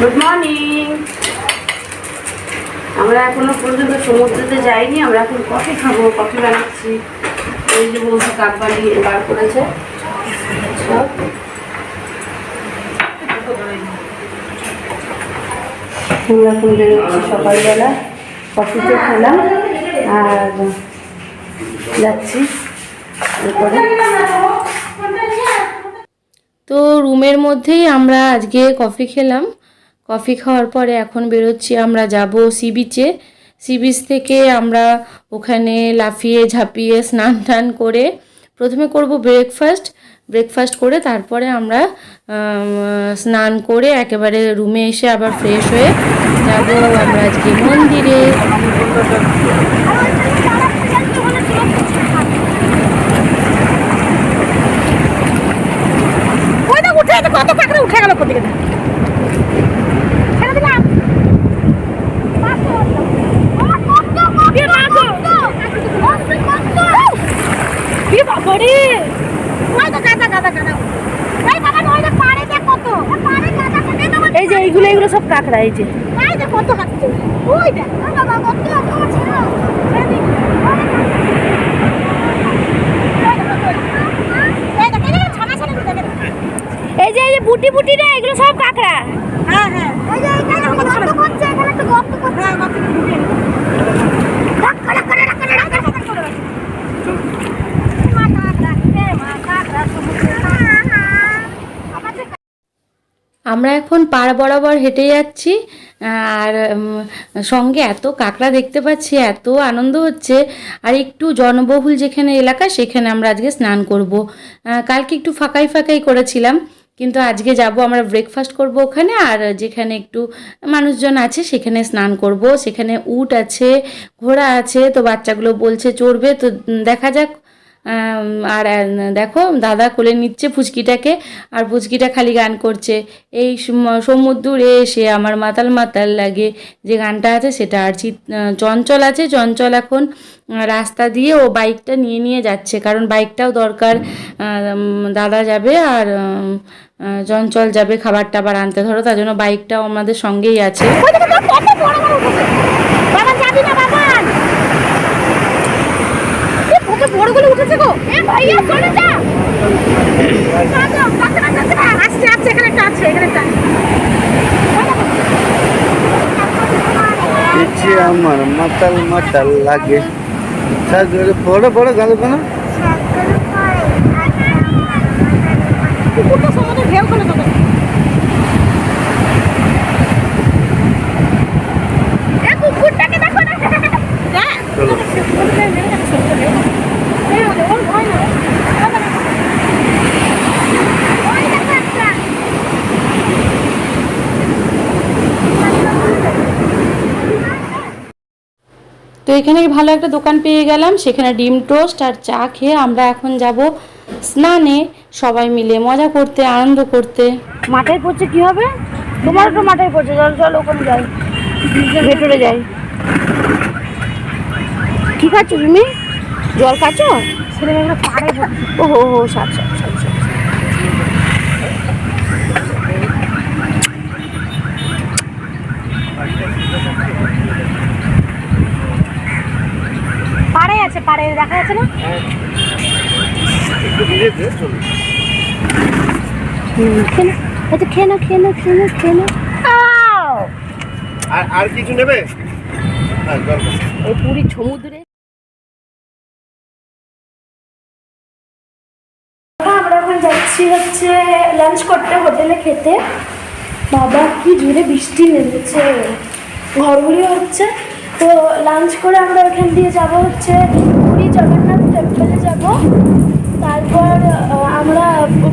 Good morning আমরা এখনও পর্যন্ত সমুদ্রতে যাইনি, আমরা এখন কফি খাব কফি বানাচ্ছি। এই যে বলছে কাপ বানিয়ে বার করেছে। আমরা এখন বেরোচ্ছি সকালবেলা। কফিতে খেলাম, আর যাচ্ছি। এরপরে তো রুমের মধ্যেই আমরা আজকে কফি খেলাম। কফি খাওয়ার পরে এখন বেরোচ্ছি, আমরা যাব সি বিচে সি বিচ থেকে আমরা ওখানে লাফিয়ে, ঝাঁপিয়ে স্নান টান করে প্রথমে করব ব্রেকফাস্ট ব্রেকফাস্ট করে তারপরে আমরা স্নান করে একেবারে রুমে এসে আবার ফ্রেশ হয়ে যাব আমরা আজকে মন্দিরে ওই দেখ উঠে কত কাঁকড়া উঠে গেল গাদা। এই যে এইগুলো এইগুলো সব কাঁকড়া এই যে। কত কাটছে। ওই দেখ, বাবা, কত কাঁকড়া ছিল। এই দেখ, এই দেখ, এই দেখ, ছানা ছানা দুটো দেখ। এই যে এই যে বুটি বুটি রে এগুলো সব কাঁকড়া। হ্যাঁ হ্যাঁ। ওই যে এখানে গর্ত করছে এখানে একটা গর্ত করছে। হ্যাঁ গর্ত করছে। আমরা এখন পাড় বরাবর হেঁটে যাচ্ছি আর সঙ্গে এত কাঁকড়া দেখতে পাচ্ছি এত আনন্দ হচ্ছে আর একটু জনবহুল যেখানে এলাকা সেখানে আমরা আজকে স্নান করব। কালকে একটু ফাঁকাই ফাঁকাই করেছিলাম। কিন্তু আজকে যাব, আমরা ব্রেকফাস্ট করব ওখানে, আর যেখানে একটু মানুষজন আছে সেখানে স্নান করব, সেখানে উট আছে, ঘোড়া আছে, তো বাচ্চাগুলো বলছে চড়বে, তো দেখা যাক আর দেখো, দাদা কোলে নিচ্ছে ফুচকিটাকে, আর ফুচকিটা খালি গান করছে। এই সম- সমুদ্রে এসে আমার মাতাল মাতাল লাগে। যে গানটা আছে সেটা আর চঞ্চল আছে। চঞ্চল এখন রাস্তা দিয়ে ও বাইকটা নিয়ে নিয়ে যাচ্ছে। কারণ বাইকটাও দরকার দাদা যাবে আর চঞ্চল যাবে খাবার টাবার আনতে। ধরো, তার জন্য বাইকটাও আমাদের সঙ্গেই আছে। কত বড়গুলো উঠেছে গো। এ ভাইয়া চলে যা। আসছে আসছে এখানে একটা আছে এখানে একটা পিছে আমার মাতাল মাতাল লাগে। বড় বড় গাল কেন? কুকুরটা সমুদ্রে ঢেউ খেলে তোকে এ কুকুরটাকে দেখো না দেখ চলো। এই ওরে, ওর ভয় না ওই দেখো একটা তো এখানে ভালো একটা দোকান পেয়ে গেলাম। সেখানে ডিম টোস্ট আর চা খেয়ে আমরা এখন যাব স্নানে সবাই মিলে মজা করতে আনন্দ করতে। মাঠে পড়ছে কি হবে? তোমার তো মাঠে পড়ছে। চল চল ওখানে যাই। ভেতরে যাই। কি খাচ্ছ তুমি? জল খাচ্ছ? ছেলেমেয়েগুলো পাড়ে ও হো হো সাত পাড়ে দেখা যাচ্ছে না? খেলো আচ্ছা খেয়ে নাও। খেয়ে নাও খেয়ে নাও খেয়ে নাও আর আর কিছু নেবে? হ্যাঁ পুরী সমুদ্রে। আমরা এখন যাচ্ছি হচ্ছে লাঞ্চ করতে হোটেলে খেতে। বাবা কি জোরে বৃষ্টি নেমেছে। ঘরগুলি হচ্ছে তো লাঞ্চ করে আমরা ওখান দিয়ে যাব হচ্ছে পুরী জগন্নাথ টেম্পলে যাব তারপর আমরা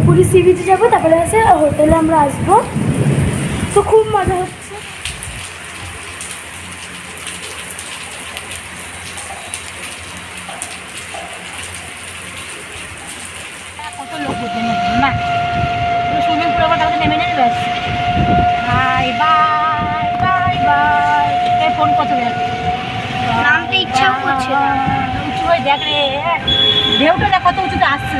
পুরী সি বিচে যাব তারপরে এসে হোটেলে আমরা আসব তো খুব মজা হচ্ছে হচ্ছে ফোন কত ইচ্ছা করছে উঁচু হয়ে দেখ রে ঢেউটা দেখ কত উঁচুতে আসছে।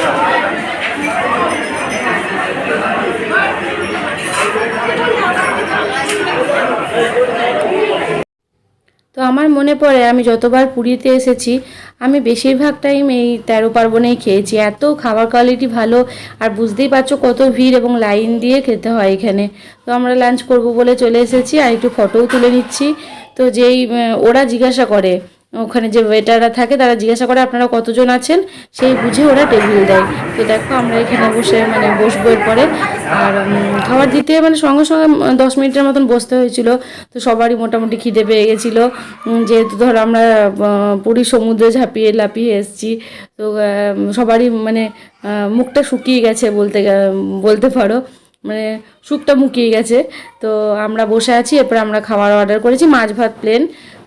আমার মনে পড়ে, আমি যতবার পুরীতে এসেছি, আমি বেশিরভাগ টাইম এই তেরো পার্বণেই খেয়েছি। এত খাবার কোয়ালিটি ভালো, আর বুঝতেই পারছ কত ভিড় এবং লাইন দিয়ে খেতে হয় এখানে। তো আমরা লাঞ্চ করব বলে চলে এসেছি, আর একটু ফটোও তুলে নিচ্ছি। তো যেই ওরা জিজ্ঞাসা করে ওখানে যে ওয়েটাররা থাকে, তারা জিজ্ঞাসা করে আপনারা কতজন আছেন? সেই বুঝে ওরা টেবিল দেয়। তো দেখো আমরা এখানে বসে মানে বসবো এরপরে। আর খাবার দিতে মানে সঙ্গে সঙ্গে দশ মিনিটের মতন বসতে হয়েছিল। তো সবারই মোটামুটি খিদে পেয়ে গেছিল। যেহেতু ধরো আমরা পুরী সমুদ্রে ঝাঁপিয়ে লাপিয়ে এসেছি, তো সবারই মানে মুখটা শুকিয়ে গেছে বলতে বলতে পারো। মানে স্যুপটা মুকিয়ে গেছে। তো আমরা বসে আছি, এরপরে আমরা খাবার অর্ডার করেছি, মাছ ভাত প্লেন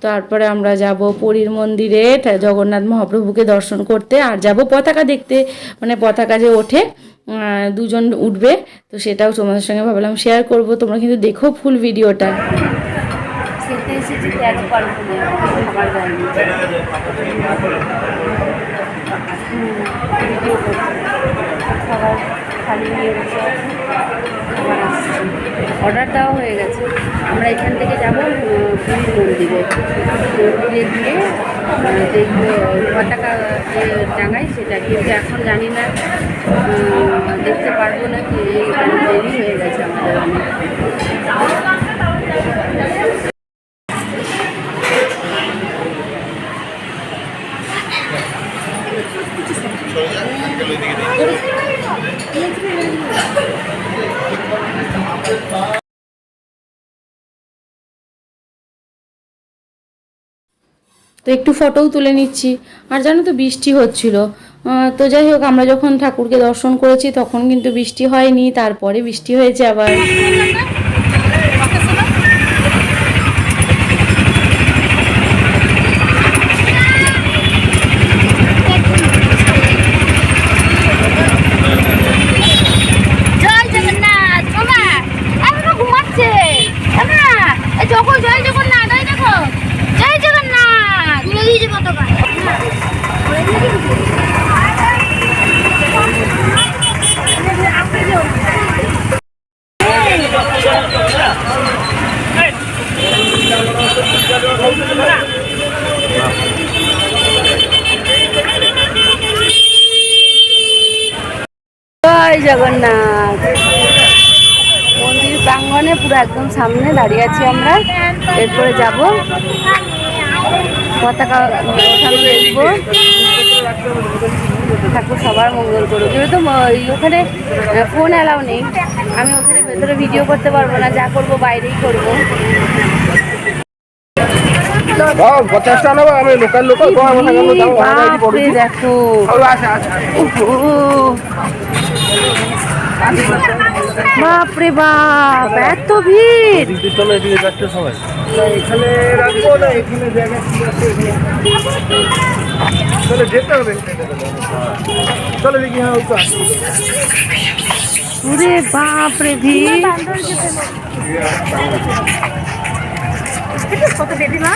তারপরে আমরা যাব পুরীর মন্দিরে জগন্নাথ মহাপ্রভুকে দর্শন করতে, আর যাব পতাকা দেখতে। মানে পতাকা যে ওঠে দুজন উঠবে, তো সেটাও তোমাদের সঙ্গে ভাবলাম শেয়ার করব। তোমরা কিন্তু দেখো ফুল ভিডিওটা। খাবার খালি অর্ডার দেওয়া হয়ে গেছে। আমরা এখান থেকে যাব পুরীর মন্দিরে। মন্দিরে গিয়ে দেখব পতাকা যে টাঙাই সেটা কিন্তু এখন জানি না দেখতে পারব না কি দেরি হয়ে গেছে আমাদের অনেক। তো একটু ফটোও তুলে নিচ্ছি। আর জানো তো বৃষ্টি হচ্ছিল। তো যাই হোক, আমরা যখন ঠাকুরকে দর্শন করেছি, তখন কিন্তু বৃষ্টি হয়নি, তারপরে বৃষ্টি হয়েছে আবার জয় জগন্নাথ বাবা এখনও ঘুমাচ্ছে না এই যখন জয় জগন্নাথ ওই দেখো জয় জগন্নাথ তুলে দিয়েছে পতাকা জয় জগন্নাথ। মন্দির প্রাঙ্গণে পুরো একদম সামনে দাঁড়িয়ে আছি আমরা। এরপরে যাব। পতাকা ওঠানো দেখব ঠাকুর সবার মঙ্গল করুক। যেহেতু ওখানে ফোন অ্যালাউ নেই। আমি ওখানে ভেতরে ভিডিও করতে পারব না। যা করব বাইরেই করব। দাও বাপরে বাপ, এত ভিড় চলো চলে যেতে হবে চলো তো আসছে। ভিড় কত বেবি মা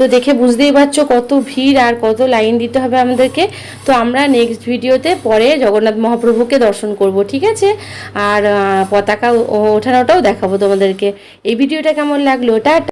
তো দেখে বুঝতেই পারছ কত ভিড় আর কত লাইন দিতে হবে আমাদেরকে। তো আমরা নেক্সট ভিডিওতে পরে জগন্নাথ মহাপ্রভুকে দর্শন করব, ঠিক আছে? আর পতাকা ওঠানোটাও দেখাবো তোমাদেরকে। এই ভিডিওটা কেমন লাগল? টাটা